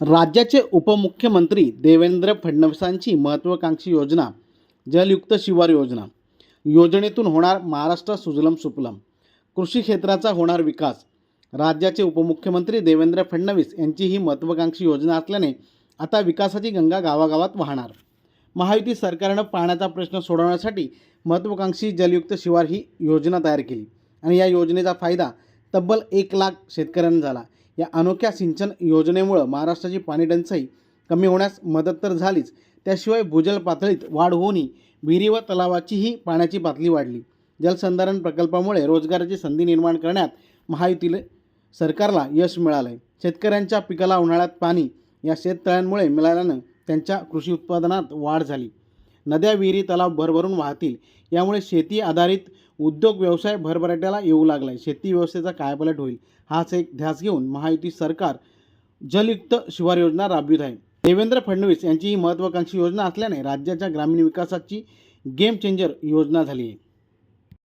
राज्याचे उपमुख्यमंत्री देवेंद्र फडणवीसांची महत्त्वाकांक्षी योजना जलयुक्त शिवार योजना. योजनेतून होणार महाराष्ट्र सुजलम सुफलम. कृषी क्षेत्राचा होणार विकास. राज्याचे उपमुख्यमंत्री देवेंद्र फडणवीस यांची ही महत्त्वाकांक्षी योजना असल्याने आता विकासाची गंगा गावागावात वाहणार. महायुती सरकारनं पाण्याचा प्रश्न सोडवण्यासाठी महत्त्वाकांक्षी जलयुक्त शिवार ही योजना तयार केली आणि या योजनेचा फायदा तब्बल एक लाख शेतकऱ्यांना झाला. या अनोख्या सिंचन योजनेमुळं महाराष्ट्राची पाणी टंचाई कमी होण्यास मदत तर झालीच. त्याशिवाय भूजल पातळीत वाढ होऊनही विहिरी व तलावाचीही पाण्याची पातळी वाढली. जलसंधारण प्रकल्पामुळे रोजगाराची संधी निर्माण करण्यात महायुतीला सरकारला यश मिळालं आहे शेतकऱ्यांच्या पिकाला उन्हाळ्यात पाणी या शेततळ्यांमुळे मिळाल्यानं त्यांच्या कृषी उत्पादनात वाढ झाली. नद्या विहिरी तलाव भरभरून वाहतील. यामुळे शेती आधारित उद्योग व्यवसाय भरभराट्याला येऊ लागला आहे शेती व्यवस्थेचा कायापालट होईल. हाच एक ध्यास घेऊन महायुती सरकार जलयुक्त शिवार योजना राबवित आहे. देवेंद्र फडणवीस यांची ही महत्त्वाकांक्षी योजना असल्याने राज्याच्या ग्रामीण विकासाची गेम चेंजर योजना झाली आहे.